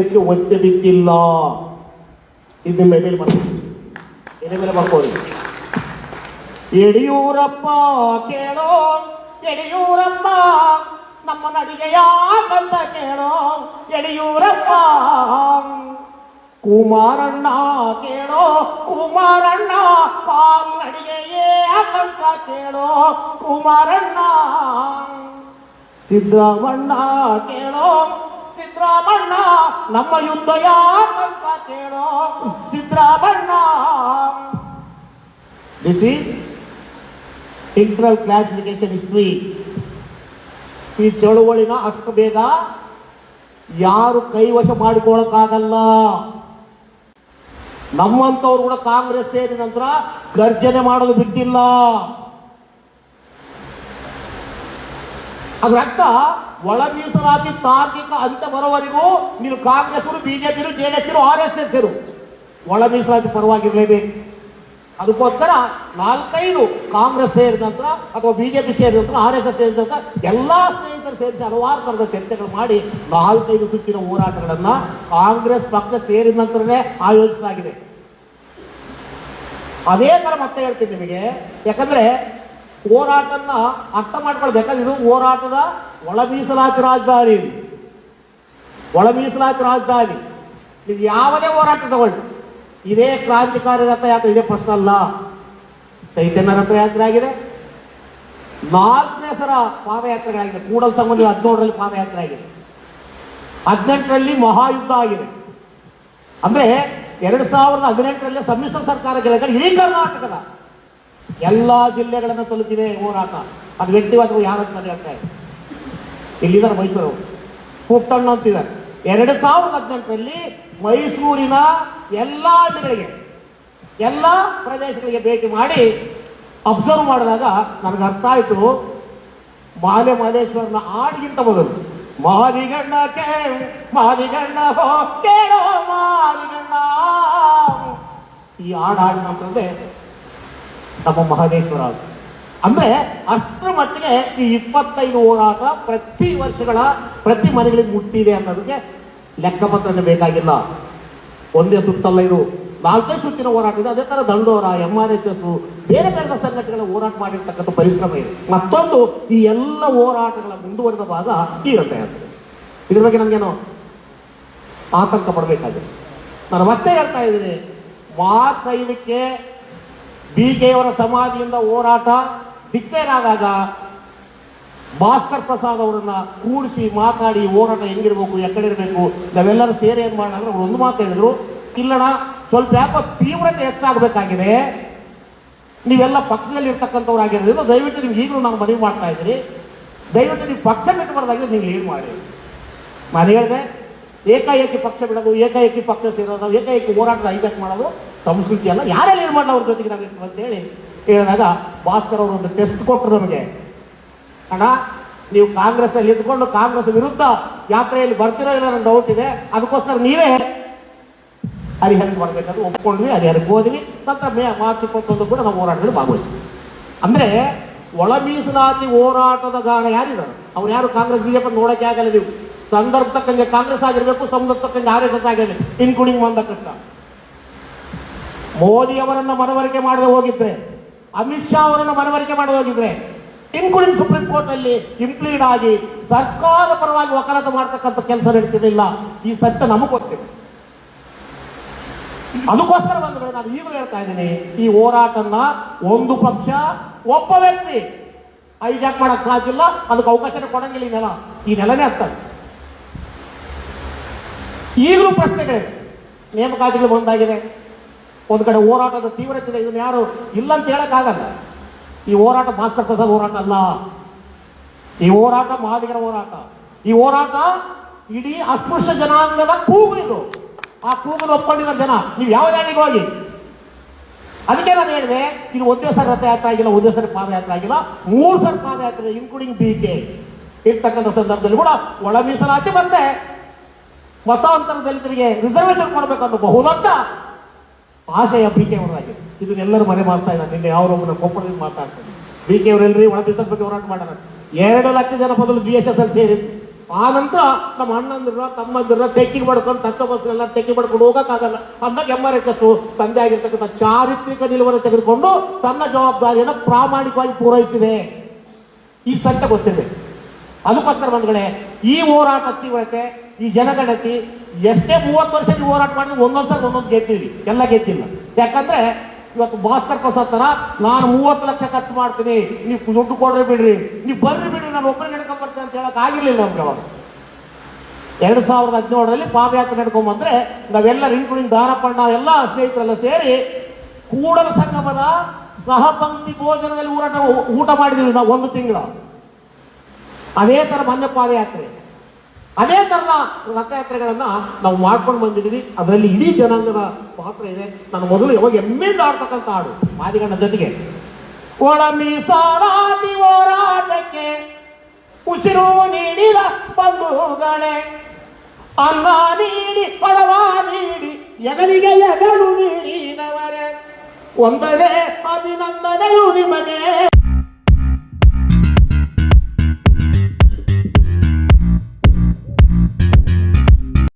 ಕಾಂಗ್ರೆಸ್ಗೆ ಒತ್ತೆ ಬಿದ್ದಿಲ್ಲ ಇದು ಮೇಲೆ ಎದೆ ಮೇಲೆ ಬರ್ಕೊಳ್ಳಿ ಯಡಿಯೂರಪ್ಪ ಕೇಳೋ ಯಡಿಯೂರಪ್ಪ ನಮ್ಮ ನಡಿಗೆಯ ಯಾಕಂತ ಕೇಳೋ ಯಡಿಯೂರಪ್ಪ ಕುಮಾರಣ್ಣ, ಕೇಳೋ, ಕುಮಾರಣ್ಣ, ಪಾಲ್ ನಡಿಗೆ ಯಾಕಂತ ಕೇಳೋ, ಕುಮಾರಣ್ಣ. ಸಿದ್ದರಾಮಣ್ಣ, ಕೇಳೋ ಸಿದ್ದರಾಮಣ್ಣ ನಮ್ಮ ಯುದ್ಧ ಯಾಕಂತ ಕೇಳೋ? Siddaramanna. BC internal classification history ಈ ಚಳುವಳಿನ ಅಷ್ಟು ಬೇಗ ಯಾರು ಕೈವಶ ಮಾಡಿಕೊಳ್ಳಕ್ಕಾಗಲ್ಲ. ನಮ್ಮಂತವ್ರು ಕೂಡ ಕಾಂಗ್ರೆಸ್ ಸೇರಿದ ನಂತರ ಗರ್ಜನೆ ಮಾಡಲು ಬಿಟ್ಟಿಲ್ಲ. ಅದ್ರ ಅರ್ಥ ಒಳ ಮೀಸಲಾತಿ ತಾರ್ಕಿಕ ಅಂತ ಬರೋವರೆಗೂ ನೀವು Congress BJP JDS R S S ಒಳ ಮೀಸಲಾತಿ ಪರವಾಗಿರ್ಲೇಬೇಕು. ಅದಕ್ಕೋಸ್ಕರ ನಾಲ್ಕೈದು ಕಾಂಗ್ರೆಸ್ ಸೇರಿದ ನಂತರ ಅಥವಾ ಬಿಜೆಪಿ ಸೇರಿದ ನಂತರ, ಆರ್ ಎಸ್ ಎಸ್ ಸೇರಿದ ನಂತರ ಎಲ್ಲಾ ಸ್ನೇಹಿತರು ಸೇರಿಸಿ ಹಲವಾರು ತರದ ಚರ್ಚೆಗಳು ಮಾಡಿ ನಾಲ್ಕೈದು ಸುತ್ತಿನ ಹೋರಾಟಗಳನ್ನ ಕಾಂಗ್ರೆಸ್ ಪಕ್ಷ ಸೇರಿದ ನಂತರನೇ ಆಯೋಜಿಸಲಾಗಿದೆ. ಅದೇ ತರ ಮತ್ತೆ ಹೇಳ್ತೀನಿ ನಿಮಗೆ. ಯಾಕಂದ್ರೆ ಹೋರಾಟನ್ನ ಅರ್ಥ ಮಾಡ್ಕೊಳ್ಬೇಕಾದ್ರೆ ಇದು ಹೋರಾಟದ ಒಳ ಮೀಸಲಾತಿ ರಾಜಧಾನಿ ಇದು. ಒಳ ಮೀಸಲಾತಿ ರಾಜಧಾನಿ. ನೀವು ಯಾವುದೇ ಹೋರಾಟ ತಗೊಳ್ಳಿ. ಇದೇ ಕ್ರಾಂತಿಕಾರಿ ರಥಯಾತ್ರೆ, ಇದೇ ಪ್ರಶ್ನೆ ಅಲ್ಲ. ಚೈತನ್ಯ ರಥಯಾತ್ರೆ ಆಗಿದೆ. ನಾಲ್ಕನೇ ಸರ ಪಾದಯಾತ್ರೆಗಳಾಗಿದೆ ಕೂಡಲ್ ಸಂಬಂಧ ಹದಿನೇಳರಲ್ಲಿ ಪಾದಯಾತ್ರೆ ಆಗಿದೆ. ಹದಿನೆಂಟರಲ್ಲಿ ಮಹಾಯುದ್ಧ ಆಗಿದೆ. ಅಂದ್ರೆ ಎರಡ್ ಸಾವಿರದ ಹದಿನೆಂಟರಲ್ಲಿ ಸಮ್ಮಿಶ್ರ ಸರ್ಕಾರ ಗೆಲ್ಲ ಇಡೀ ಕರ್ನಾಟಕದ ಎಲ್ಲಾ ಜಿಲ್ಲೆಗಳನ್ನು ತಲುಪಿದೆ ಹೋರಾಟ. ಅದು ವ್ಯಕ್ತಿವಾದ ಯಾರಂತ ನಾನು ಹೇಳ್ತಾ ಇದ್ದೀನಿ ಇಲ್ಲಿದ್ದಾರೆ ಮೈಸೂರು. ಪುಟ್ಟಣ್ಣ ಅಂತಿದ್ದಾರೆ. ಎರಡು ಸಾವಿರದ ಹದಿನೆಂಟರಲ್ಲಿ ಮೈಸೂರಿನ ಎಲ್ಲ ಜಿಲ್ಲೆಗೆ ಎಲ್ಲ ಪ್ರದೇಶಗಳಿಗೆ ಭೇಟಿ ಮಾಡಿ ಅಬ್ಸರ್ವ್ ಮಾಡಿದಾಗ ನನಗೆ ಅರ್ಥ ಆಯಿತು, ಮಾಲೆ ಮಾಲೇಶ್ವರನ ಹಾಡಿಗಿಂತ ಮೊದಲು, ಮಾದಿಗಣ್ಣ ಕೇಳು, ಮಾದಿಗಣ್ಣ ಹೋ, ಕೇಳೋ ಮಾದಿಗಣ್ಣ. ಈ ಹಾಡು ಹಾಡಿನ ನಮ್ಮ ಮಹದೇಶ್ವರ. ಅಂದ್ರೆ ಅಷ್ಟರ ಮಟ್ಟಿಗೆ ಈ ಇಪ್ಪತ್ತೈದು ಹೋರಾಟ ಪ್ರತಿ ವರ್ಷಗಳ ಪ್ರತಿ ಮನೆಗಳಿಗೆ ಮುಟ್ಟಿದೆ ಅನ್ನೋದಕ್ಕೆ ಲೆಕ್ಕಪತ್ರನೇ ಬೇಕಾಗಿಲ್ಲ. ಒಂದೇ ಸುತ್ತಲ್ಲ ಇದು. ನಾಲ್ಕೇ ಸುತ್ತಿನ ಹೋರಾಟ ಇದೆ. ಅದೇ ತರ Dandora M R S S ಬೇರೆ ಬೇರೆ ಸಂಘಟನೆಗಳ ಹೋರಾಟ ಮಾಡಿರ್ತಕ್ಕಂಥ ಪರಿಶ್ರಮ ಇದೆ. ಮತ್ತೊಂದು, ಈ ಎಲ್ಲ ಹೋರಾಟಗಳ ಮುಂದುವರೆದ ಭಾಗ ರಥಯಾತ್ರೆ. ಇದ್ರ ಬಗ್ಗೆ ನಮ್ಗೇನು ಆತಂಕ ಪಡಬೇಕಾಗಿದೆ ನಾನು ಮತ್ತೆ ಹೇಳ್ತಾ ಇದ್ದೀನಿ ಮಾರ್ಚ್ ಐದಕ್ಕೆ ಬಿ ಅವರ ಸಮಾಧಿಯಿಂದ ಹೋರಾಟ ಆದಾಗ ಭಾಸ್ಕರ್ ಪ್ರಸಾದ್ ಅವರನ್ನ ಕೂಡಿಸಿ ಮಾತಾಡಿ ಹೋರಾಟ ಹೆಂಗಿರ್ಬೇಕು ಎಕಡೆ ಇರಬೇಕು, ನಾವೆಲ್ಲರೂ ಸೇರಿ ಏನ್ ಮಾಡೋಣ ಅಂದ್ರೆ ಒಂದು ಮಾತು ಹೇಳಿದ್ರು ಇಲ್ಲಣ ಸ್ವಲ್ಪ ಯಾಕೋ ತೀವ್ರತೆ ಹೆಚ್ಚಾಗಬೇಕಾಗಿದೆ, ನೀವೆಲ್ಲ ಪಕ್ಷದಲ್ಲಿ ಇರ್ತಕ್ಕಂಥವ್ರು ಆಗಿರೋದ್ರಿಂದ ದಯವಿಟ್ಟು ನಿಮ್ಗೆ ಈಗಲೂ ನಾನು ಮನವಿ ಮಾಡ್ತಾ ಇದ್ದೀನಿ. ದಯವಿಟ್ಟು ನೀವು ಪಕ್ಷ ಬಿಟ್ಟು ಬರೋದಾಗಿದೆ ನೀವು ಲೀಡ್ ಮಾಡಿ. ನಾನು ಹೇಳಿದೆ, ಏಕಾಏಕಿ ಪಕ್ಷ ಬಿಡೋದು, ಏಕಾಏಕಿ ಪಕ್ಷ ಸೇರೋದು, ಏಕಾಏಕಿ ಹೋರಾಟದ ಹೈಜಾಕ್ ಮಾಡೋದು ಸಂಸ್ಕೃತಿ ಅಲ್ಲ. ಯಾರೆಲ್ಲ ಏನು ಮಾಡಲ್ಲ ಅವ್ರ ಜೊತೆಗೆ ನಾವು ಅಂತೇಳಿ ಅಂತ ಹೇಳಿ ಹೇಳಿದಾಗ ಭಾಸ್ಕರ್ ಅವರು ಒಂದು ಟೆಸ್ಟ್ ಕೊಟ್ಟರು ನಮಗೆ. ಅಣ್ಣ, ನೀವು ಕಾಂಗ್ರೆಸ್ ಅಲ್ಲಿ ಇದ್ಕೊಂಡು ಕಾಂಗ್ರೆಸ್ ವಿರುದ್ಧ ಯಾತ್ರೆಯಲ್ಲಿ ಬರ್ತಿರೋ ಇಲ್ಲ ನನ್ನ ಡೌಟ್ ಇದೆ. ಅದಕ್ಕೋಸ್ಕರ ನೀವೇ ಹರಿಹರಕ್ಕೆ ಬರ್ಬೇಕಂತ ಒಪ್ಕೊಂಡ್ವಿ. ಹರಿಹರಕ್ಕೆ ಹೋದ್ವಿ. ನಂತರ ಮೇ ಮಾರ್ಚ್ ಇಪ್ಪತ್ತೊಂದು ಕೂಡ ನಾವು ಹೋರಾಟದಲ್ಲಿ ಭಾಗವಹಿಸ್ತೀವಿ ಅಂದ್ರೆ ಒಳ ಮೀಸಲಾತಿ ಹೋರಾಟದ ಗಾನ ಯಾರಿದ್ದಾರೆ ಅವ್ರು ಯಾರು ಕಾಂಗ್ರೆಸ್, ಬಿಜೆಪಿ ನೋಡಕ್ಕೆ ಆಗಲ್ಲ ನೀವು. ಸಂದರ್ಭ ತಕ್ಕಂಗೆ ಕಾಂಗ್ರೆಸ್ ಆಗಿರ್ಬೇಕು, ಸಂದರ್ಭ ತಕ್ಕಂಗೆ ಆರ್ ಎಸ್ ಎಸ್ ಆಗಿರಲಿ. ಇನ್ಕ್ಲೂಡಿಂಗ್ ಮಂದಕೃಷ್ಣ ಮೋದಿ ಅವರನ್ನು ಮನವರಿಕೆ ಮಾಡದೆ ಹೋಗಿದ್ರೆ, ಅಮಿತ್ ಶಾ ಅವರನ್ನು ಮನವರಿಕೆ ಮಾಡದೆ ಹೋಗಿದ್ರೆ ಇನ್ಕ್ಲೂಡಿಂಗ್ ಸುಪ್ರೀಂ ಕೋರ್ಟ್ ಅಲ್ಲಿ ಇಂಪ್ಲೀಡ್ ಆಗಿ ಸರ್ಕಾರ ಪರವಾಗಿ ವಕಾಲತ ಮಾಡ್ತಕ್ಕಂಥ ಕೆಲಸ ನಡೀತಿರ್ಲಿಲ್ಲ. ಈ ಸತ್ಯ ನಮಗೆ ಗೊತ್ತಿದೆ ಅದಕ್ಕೋಸ್ಕರ ಬಂದ್ರೆ ನಾನು ಈಗಲೂ ಹೇಳ್ತಾ ಇದ್ದೀನಿ. ಈ ಹೋರಾಟನ ಒಂದು ಪಕ್ಷ, ಒಬ್ಬ ವ್ಯಕ್ತಿ ಐಜ್ಯಾಕ್ ಮಾಡಕ್ ಸಾಧ್ಯ ಇಲ್ಲ. ಅದಕ್ಕೆ ಅವಕಾಶ ಕೊಡಂಗಿಲ್ಲ ಈ ನೆಲ. ಈ ನೆಲನೇ ಆಗ್ತದೆ ಈಗಲೂ ಪ್ರಶ್ನೆಗಳಿವೆ. ನೇಮಕಾತಿಗಳು ಬಂದಾಗಿದೆ. ಒಂದು ಕಡೆ ಹೋರಾಟದ ತೀವ್ರತೆ ಇದೆ ಯಾರು ಇಲ್ಲ ಅಂತ ಹೇಳಕ್ಕಾಗಲ್ಲ ಈ ಹೋರಾಟ ಮಾಸ್ತರ್ ಪ್ರಸಾದ್ ಹೋರಾಟ ಅಲ್ಲ. ಈ ಹೋರಾಟ ಮಾದಿಗರ ಹೋರಾಟ. ಈ ಹೋರಾಟ ಇಡೀ ಅಸ್ಪೃಶ್ಯ ಜನಾಂಗದ ಕೂಗು ಇದು ಆ ಕೂಗಲು ಒಪ್ಕೊಂಡಿರೋ ಜನ, ನೀವು ಯಾವ ರ್ಯಾಲಿಗೆ ಹೋಗಿ? ಅದಕ್ಕೆ ನಾನು ಹೇಳಿದೆ, ಇದು ಒಂದೇ ಸರಿ ರಥಯಾತ್ರೆ ಆಗಿಲ್ಲ, ಒಂದೇ ಸರಿ ಪಾದಯಾತ್ರೆ ಆಗಿಲ್ಲ. ಮೂರು ಸರಿ ಪಾದಯಾತ್ರೆ ಇನ್ಕ್ಲೂಡಿಂಗ್ ಬಿ ಕೆ ಇರ್ತಕ್ಕಂಥ ಸಂದರ್ಭದಲ್ಲಿ ಕೂಡ ಒಳ ಮೀಸಲಾತಿ ಬಂದೆ. ಮತಾಂತರ ದಲಿತರಿಗೆ ರಿಸರ್ವೇಶನ್ ಕೊಡಬೇಕು ಅನ್ನೋ ಬಹುದೊಡ್ಡ ಆಶಯ ಬಿ ಕೆ ಅವರಾಗಿದೆ ಇದನ್ನೆಲ್ಲರೂ ಮನೆ ಮಾಡ್ತಾ ಇದ್ದಾರೆ. ನಿನ್ನೆ ಒಬ್ಬನ ಕೊಪ್ಪಳದಿಂದ ಮಾತಾಡ್ತಾರೆ ಬಿ ಕೆ ಅವರೆಲ್ಲರಿ ಒಳ ಮೀಸಲಾತಿ ಬಗ್ಗೆ ಹೋರಾಟ ಮಾಡೋಣ ಎರಡು ಲಕ್ಷ ಜನ ಮೊದಲು ಬಿ ಎಸ್ ಎಸ್ ಎಲ್ ಸೇರಿದ್ರು ಆ ನಂತರ ನಮ್ಮ ಅಣ್ಣಂದಿರ ತಮ್ಮಂದಿರ ತೆಕ್ಕಿ ಮಾಡ್ಕೊಂಡು, ತಕ್ಕ ಬಸ್ನೆಲ್ಲ ತೆಕ್ಕಿ ಮಾಡ್ಕೊಂಡು ಹೋಗಕ್ಕಾಗಲ್ಲ. ಅಂದಾಗ ಎಂ ಆರ್ ತಂದೆ ಆಗಿರ್ತಕ್ಕಂಥ ಚಾರಿತ್ರಿಕ ನಿಲುವನ್ನು ತೆಗೆದುಕೊಂಡು ತನ್ನ ಜವಾಬ್ದಾರಿಯನ್ನು ಪ್ರಾಮಾಣಿಕವಾಗಿ ಪೂರೈಸಿದೆ. ಈ ಸತ್ಯ ಗೊತ್ತಿರಬೇಕು ಅದಕ್ಕೋಸ್ಕರ ಬಂದ್ಗಳೇ ಈ ಹೋರಾಟ ತೀವ್ರತೆ ಈ ಜನಗಣತಿ ಎಷ್ಟೇ ಮೂವತ್ತು ವರ್ಷ ನೀವು ಹೋರಾಟ ಮಾಡಿದ್ರೆ ಒಂದೊಂದ್ಸಲ ಒಂದೊಂದು ಗೆದ್ದೀವಿ ಎಲ್ಲ ಗೆದ್ದಿಲ್ಲ. ಯಾಕಂದ್ರೆ ಇವತ್ತು ಭಾಸ್ಕರ್ ಪ್ರಸಾದ್ ತರ ನಾನು ಮೂವತ್ತು ಲಕ್ಷ ಖರ್ಚು ಮಾಡ್ತೀನಿ. ನೀವು ದುಡ್ಡು ಕೊಡ್ರಿ ಬಿಡ್ರಿ. ನೀವು ಬರ್ರಿ ಬಿಡ್ರಿ. ನಾನು ಒಬ್ಬರು ನಡ್ಕೊಂಡ್ ಬರ್ತೀನಿ ಅಂತ ಹೇಳಕ್ ಆಗಿರ್ಲಿಲ್ಲ ನಮ್ಗೆ ಅವಾಗ. ಎರಡ್ ಸಾವಿರದ ಹದಿನೇಳರಲ್ಲಿ ಪಾದಯಾತ್ರೆ ನಡ್ಕೊಂಬಂದ್ರೆ ನಾವೆಲ್ಲ ರಿಂಕುಳಿನ ದಾನಪಣ್ಣ ಎಲ್ಲ ಸ್ನೇಹಿತರೆಲ್ಲ ಸೇರಿ ಕೂಡಲ ಸಂಗಮದ ಸಹಪಂಕ್ತಿ ಭೋಜನದಲ್ಲಿ ಊಟ ಊಟ ಮಾಡಿದ್ವಿ ನಾವು ಒಂದು ತಿಂಗಳು. ಅದೇ ತರ ಮೊನ್ನೆ ಪಾದಯಾತ್ರೆ. ಅದೇ ತರ ರಥಯಾತ್ರೆಗಳನ್ನ ನಾವು ಮಾಡ್ಕೊಂಡು ಬಂದಿದ್ದೀವಿ. ಅದರಲ್ಲಿ ಇಡೀ ಜನಾಂಗದ ಪಾತ್ರ ಇದೆ. ನಾನು ಮೊದಲು ಯಾವಾಗ ಎಮ್ಮೆಯಿಂದ ಆಡ್ತಕ್ಕಂಥ ಹಾಡು ಮಾದಿಗಣ್ಣ ಜೊತೆಗೆ. ಒಳ ಮೀಸಲಾತಿ ಹೋರಾಟಕ್ಕೆ ಉಸಿರು ನೀಡಿದ ಬಂಧುಗಳೇ, ಅನ್ನ ನೀಡಿ, ಪಳವ ನೀಡಿ, ಎಗಲಿಗೆ ಎಗಲು ನೀಡಿದವರೇ. ಒಂದನೇ ಅಭಿನಂದನೆಯು ನಿಮಗೆ.